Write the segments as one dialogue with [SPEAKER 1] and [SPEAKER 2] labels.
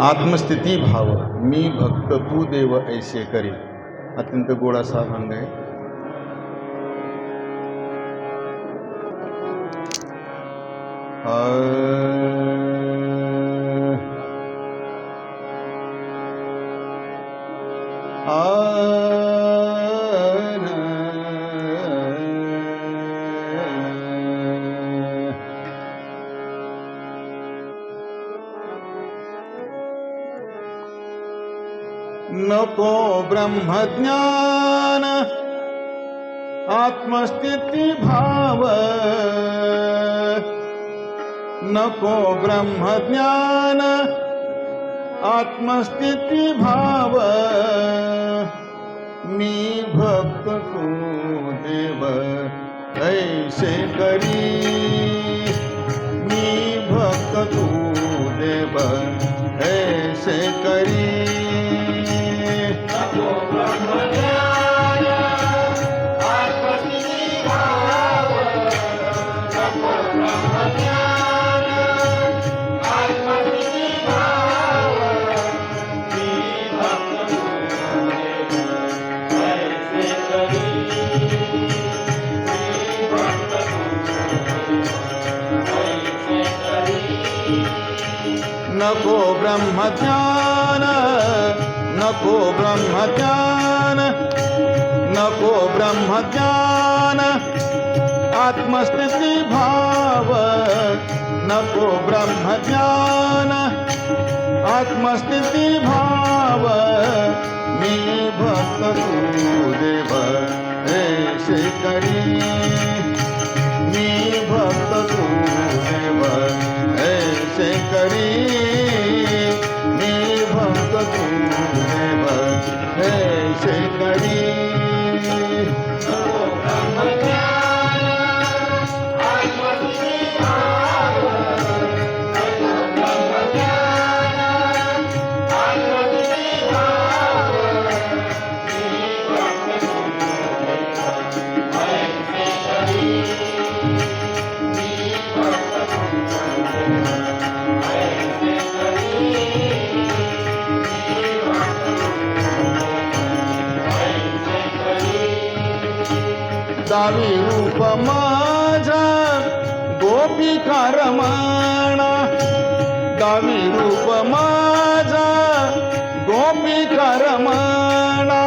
[SPEAKER 1] आत्मस्थिती भाव। मी भक्त तू देव ऐसे करी। अत्यंत गोड असा अभंग आहे आ नको ब्रह्मज्ञान। आत्मस्थिती भाव। नको ब्रह्मज्ञान। आत्मस्थिती भाव। मी भक्त तू देव, ऐसे करी। मी भक्त तू देव, ऐसे करी। नको ब्रह्म ज्ञान नको ब्रह्मज्ञान, नको ब्रह्म ज्ञान आत्मस्थिति भाव, नको ब्रह्म ज्ञान आत्मस्थिति भाव मे भक्त देव ऐसे करी दावी रूप माझा गोपिका रमणा दावी रूप माझा गोपिका रमणा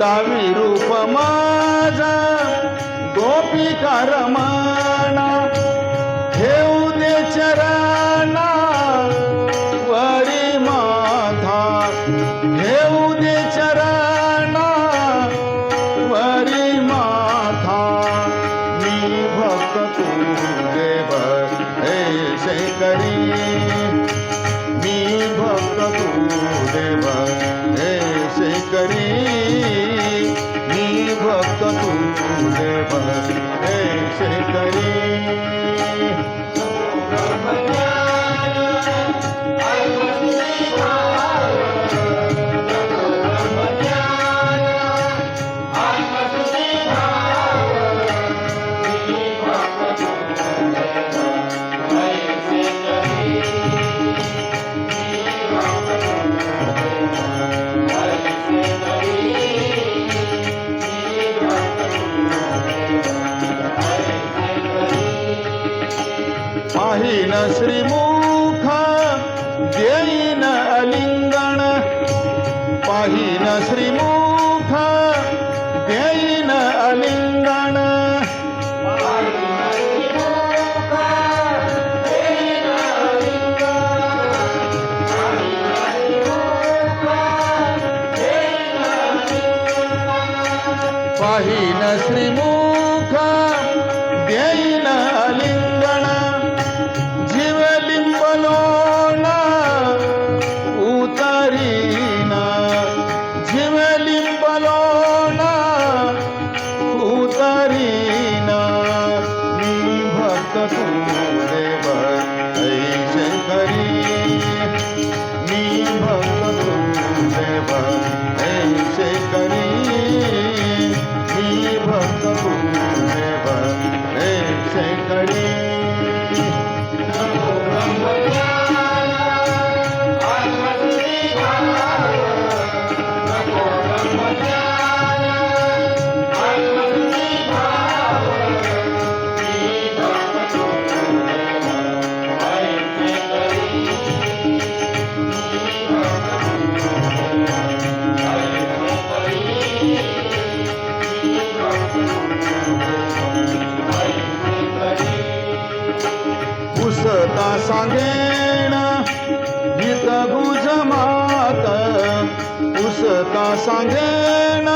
[SPEAKER 1] दावी रूप माझा गोपिका रमणा ठेवू दे चरणा वरी माथा. ठेवू दे चरणा वरी माथा. मी भक्त तू देव ऐसे करी भक्त तू देव ऐसे करी श्रीमुख देईन अलिंगण. पाहिन श्रीमुख देईन अलिंगण. पाहिन श्रीमुख देईन सांगेण गीत गुज मात उसका सांगेण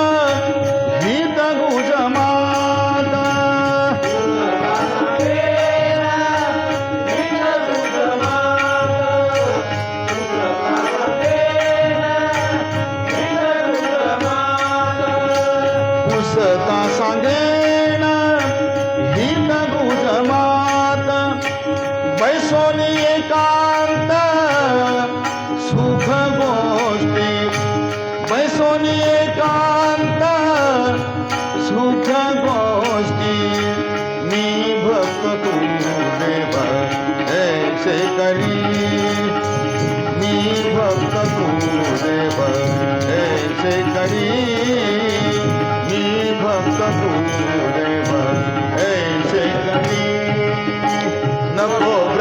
[SPEAKER 1] बैसोनी एकांत सुख गोष्टी बैसोनी एकांत सुख गोष्टी मी भक्त तू देव ऐसे करी। मी भक्त तू ऐसे करी। मी भक्त तू देव ऐसे करी। नको